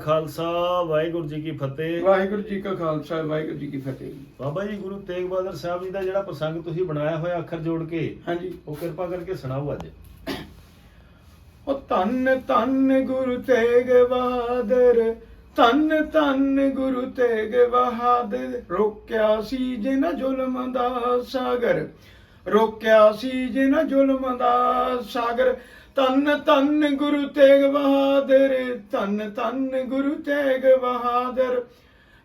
ਖਾਲਸਾ ਵਾਹਿਗੁਰੂ ਜੀ ਕੀ ਫਤਿਹ। ਵਾਹਿਗੁਰੂ ਜੀ ਕਾ ਖਾਲਸਾ ਵਾਹਿਗੁਰੂ ਜੀ ਕੀ ਫਤਿਹ। ਬਾਬਾ ਜੀ ਗੁਰੂ ਤੇਗ ਬਹਾਦਰ ਸਾਹਿਬ ਜੀ ਦਾ ਜਿਹੜਾ ਪ੍ਰਸੰਗ ਤੁਸੀਂ ਬਣਾਇਆ ਹੋਇਆ ਅੱਖਰ ਜੋੜ ਕੇ ਹਾਂਜੀ। ਉਹ ਕਿਰਪਾ ਕਰਕੇ ਸੁਣਾਓ ਅੱਜ। ਉਹ ਧੰਨ ਧੰਨ ਗੁਰੂ ਤੇਗ ਬਹਾਦਰ ਧੰਨ ਧੰਨ ਗੁਰੂ ਤੇਗ ਬਹਾਦਰ ਰੋਕਿਆ ਸੀ ਜਿਨ ਜ਼ੁਲਮ ਦਾ ਸਾਗਰ ਰੋਕਿਆ ਸੀ ਜਿਨ ਜ਼ੁਲਮ ਦਾ ਸਾਗਰ। ਧੰਨ ਧੰਨ ਗੁਰੂ ਤੇਗ ਬਹਾਦਰ ਧੰਨ ਧੰਨ ਗੁਰੂ ਤੇਗ ਬਹਾਦਰ।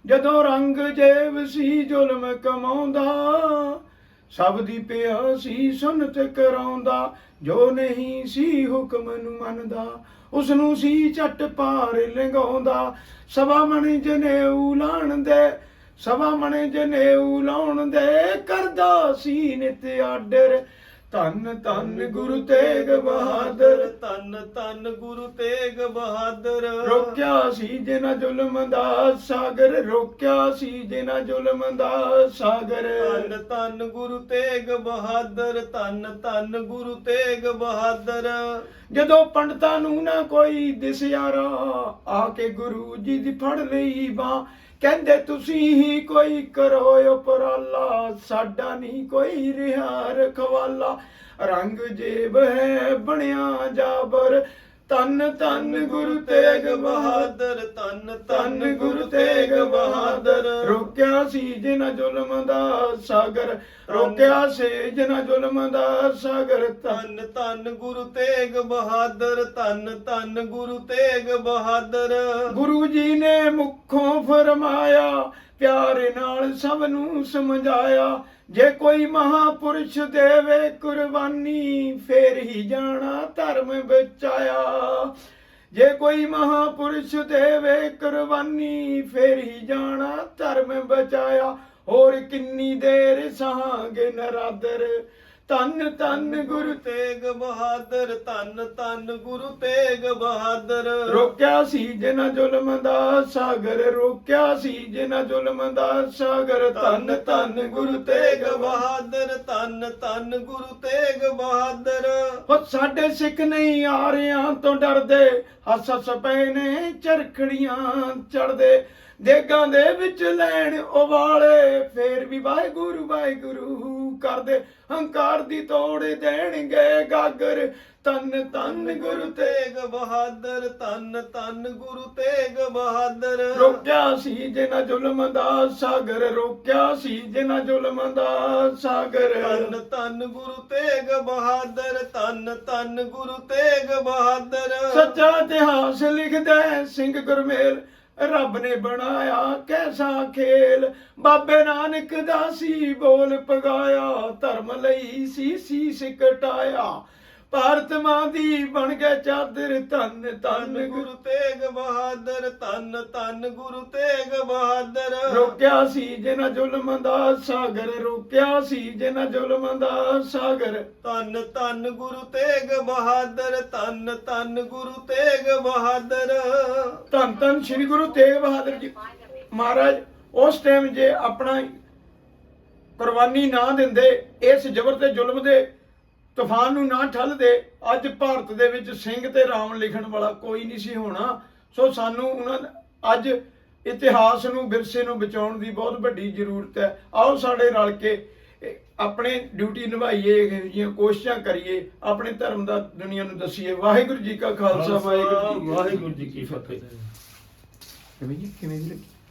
ਜਦੋਂ ਰੰਗ ਜੇਬ ਸੀ, ਜ਼ੁਲਮ ਕਮਾਉਂਦਾ, ਸਭ ਦੀ ਪਿਆ ਸੀ, ਸੁਨਤ ਕਰਾਉਂਦਾ। ਜੋ ਨਹੀਂ ਸੀ, ਹੁਕਮ ਨੂੰ ਮੰਨਦਾ ਉਸ ਨੂੰ ਸੀ, ਝਟ ਪਾਰ ਲੰਘਾਉਂਦਾ। ਸਵਾ ਮਣ ਜਨੇਊ ਲਾਣ ਦੇ ਸਵਾ ਮਣ ਜਨੇਊ ਲਾਉਣ ਦੇ ਕਰਦਾ ਸੀ ਨਿਤ ਆਡਰ। ਧੰਨ ਧੰਨ ਗੁਰੂ ਤੇਗ ਬਹਾਦਰ। ਧੰਨ ਧੰਨ ਗੁਰੂ ਤੇਗ ਬਹਾਦਰ। ਰੋਕਿਆ ਸੀ ਜਿਨਾ ਜ਼ੁਲਮ ਦਾ ਸਾਗਰ ਰੋਕਿਆ ਸੀ ਜਿਨਾ ਜ਼ੁਲਮ ਦਾ ਸਾਗਰ। ਧੰਨ ਧੰਨ ਗੁਰੂ ਤੇਗ ਬਹਾਦਰ ਧੰਨ ਧੰਨ ਗੁਰੂ ਤੇਗ ਬਹਾਦਰ। ਜਦੋਂ ਪੰਡਤਾਂ ਨੂੰ ਨਾ ਕੋਈ ਦਿਸਿਆਰਾ ਆ ਕੇ ਗੁਰੂ ਜੀ ਦੀ ਫੜ ਲਈ ਬਾਹ ਕਹਿੰਦੇ ਤੁਸੀਂ ਹੀ ਕੋਈ ਕਰੋ ਉਪਰਾਲਾ ਸਾਡਾ ਨਹੀਂ ਕੋਈ ਰਿਹਾ ਰਖਵਾਲਾ। ਰੰਗ ਜੇਬ ਹੈ, ਬਣਿਆ ਜਾਬਰ। ਤਨ ਤਨ ਗੁਰੂ ਤੇਗ ਬਹਾਦਰ, ਧੰਨ ਤਨ ਗੁਰੂ ਤੇਗ ਬਹਾਦਰ। ਰੋਕਿਆ ਸੀ ਜਿਨਾ ਜ਼ੁਲਮ ਦਾ ਸਾਗਰ, ਰੋਕਿਆ ਸੀ ਜਿਨਾ ਜ਼ੁਲਮ ਦਾ ਸਾਗਰ। ਤਨ ਧੰਨ ਗੁਰੂ ਤੇਗ ਬਹਾਦਰ, ਧੰਨ ਧੰਨ ਗੁਰੂ ਤੇਗ ਬਹਾਦਰ। ਗੁਰੂ ਜੀ ਨੇ ਮੁਖੋਂ ਫਰਮਾਇਆ ਪਿਆਰ ਨਾਲ ਸਭ ਨੂੰ ਸਮਝਾਇਆ, ਜੇ ਕੋਈ ਮਹਾਪੁਰਸ਼ ਦੇਵੇ ਕੁਰਬਾਨੀ, ਫੇਰ ਹੀ ਜਾਣਾ ਧਰਮ ਵਿੱਚ ਆਇਆ। ਜੇ ਕੋਈ ਮਹਾਪੁਰਸ਼ ਦੇਵੇ ਕੁਰਬਾਨੀ, ਫੇਰ ਹੀ ਜਾਣਾ ਧਰਮ ਬਚਾਇਆ ਹੋਰ ਕਿੰਨੀ ਦੇਰ ਸਹਾਂਗੇ ਨਰਾਦਰ ਤਨ ਤਨ ਗੁਰੂ ਤੇਗ ਬਹਾਦਰ ਧੰਨ ਧੰਨ ਗੁਰੂ ਤੇਗ ਬਹਾਦਰ। ਰੋਕਿਆ ਸੀ ਜਿਨਾ ਜ਼ੁਲਮ ਦਾ ਸਾਗਰ ਰੋਕਿਆ ਸੀ ਜਿਨਾ ਜ਼ੁਲਮ ਦਾ ਸਾਗਰ। ਧੰਨ ਧੰਨ ਗੁਰੂ ਤੇਗ ਬਹਾਦਰ ਧੰਨ ਧੰਨ ਗੁਰੂ ਤੇਗ ਬਹਾਦਰ। ਹੋ ਸਾਡੇ ਸਿੱਖ ਨਹੀਂ ਆਰਿਆਂ ਤੋਂ ਡਰਦੇ ਹੱਸ ਹੱਸ ਪਏ ਨੇ ਚਰਖੜੀਆਂ ਚੜਦੇ ਦੇਗਾਂ ਦੇ ਵਿੱਚ ਲੈਣ ਉਬਾਲੇ, ਫੇਰ ਵੀ ਵਾਹਿਗੁਰੂ ਵਾਹਿਗੁਰੂ ਕਰਦੇ ਹੰਕਾਰ ਦੀ ਤੋੜ ਦੇਣਗੇ ਗਾਗਰ। ਤਨ ਤਨ ਗੁਰੂ ਤੇਗ ਬਹਾਦਰ, ਧੰਨ ਧੰਨ ਗੁਰੂ ਤੇਗ ਬਹਾਦਰ। ਰੋਕਿਆ ਸੀ ਜਿਨਾ ਜ਼ੁਲਮ ਦਾ ਸਾਗਰ, ਰੋਕਿਆ ਸੀ ਜਿਨਾ ਜ਼ੁਲਮ ਦਾ ਸਾਗਰ। ਧੰਨ ਧੰਨ ਗੁਰੂ ਤੇਗ ਬਹਾਦਰ, ਧੰਨ ਧੰਨ ਗੁਰੂ ਤੇਗ ਬਹਾਦਰ। ਸੱਚਾ ਇਤਿਹਾਸ ਲਿਖਦਾ ਸਿੰਘ ਗੁਰਮੇਲ ਰੱਬ ਨੇ ਬਣਾਇਆ ਕੈਸਾ ਖੇਲ। ਬਾਬੇ ਨਾਨਕ ਦਾ ਸੀ ਬੋਲ ਪਗਾਇਆ ਧਰਮ ਲਈ ਸੀ ਸੀਸ ਕਟਾਇਆ ਭਾਰਤ ਮਾਂ ਦੀ ਬਣ ਗਏ ਚਾਦਰ ਧੰਨ ਧੰਨ ਗੁਰੂ ਗੁਰੂ। ਤੇਗ ਬਹਾਦਰ ਧੰਨ ਧੰਨ ਗੁਰੂ ਤੇਗ ਬਹਾਦਰ। ਰੋਕਿਆ ਸੀ ਜਿਨਾ ਜ਼ੁਲਮ ਦਾ ਸਾਗਰ ਰੋਕਿਆ ਸੀ ਜਿਨਾ ਜ਼ੁਲਮ ਦਾ ਸਾਗਰ। ਧੰਨ ਧੰਨ ਗੁਰੂ ਤੇਗ ਬਹਾਦਰ ਧੰਨ ਧੰਨ ਗੁਰੂ ਤੇਗ ਬਹਾਦਰ। ਧੰਨ ਧੰਨ ਸ੍ਰੀ ਗੁਰੂ ਤੇਗ ਬਹਾਦਰ ਜੀ। ਮਹਾਰਾਜ ਉਸ ਟਾਈਮ ਜੇ ਆਪਣਾ ਕੁਰਬਾਨੀ ਨਾ ਦਿੰਦੇ ਇਸ ਜ਼ਬਰ ਤੇ ਜ਼ੁਲਮ ਦੇ ਤੂਫਾਨ ਨੂੰ ਨਾ ਠੱਲਦੇ ਅੱਜ ਭਾਰਤ ਦੇ ਵਿੱਚ ਸਿੰਘ ਤੇ ਰਾਮ ਲਿਖਣ ਵਾਲਾ ਕੋਈ ਨਹੀਂ ਸੀ ਹੋਣਾ। ਸੋ ਸਾਨੂੰ ਉਹਨਾਂ ਦਾ- ਅੱਜ ਇਤਿਹਾਸ ਨੂੰ ਵਿਰਸੇ ਨੂੰ ਬਚਾਉਣ ਦੀ ਬਹੁਤ ਵੱਡੀ ਜ਼ਰੂਰਤ ਹੈ। ਆਓ ਸਾਡੇ ਰਲ ਕੇ ਆਪਣੇ ਡਿਊਟੀ ਨਿਭਾਈਏ ਇਹੋ ਜਿਹੀਆਂ ਕੋਸ਼ਿਸ਼ਾਂ ਕਰੀਏ। ਆਪਣੇ ਧਰਮ ਦਾ ਦੁਨੀਆ ਨੂੰ ਦਸੀਏ। ਵਾਹਿਗੁਰੂ ਜੀ ਕਾ ਖਾਲਸਾ ਵਾਹਿਗੁਰੂ ਜੀ ਕੀ ਫਤਿਹ ਵਾਹਿਗੁਰੂ ਜੀ ਕੀ ਫਤਿਹ। ਕਿਵੇਂ ਜੀ? ਕਿਵੇਂ ਦੀ ਲੱਗੀ?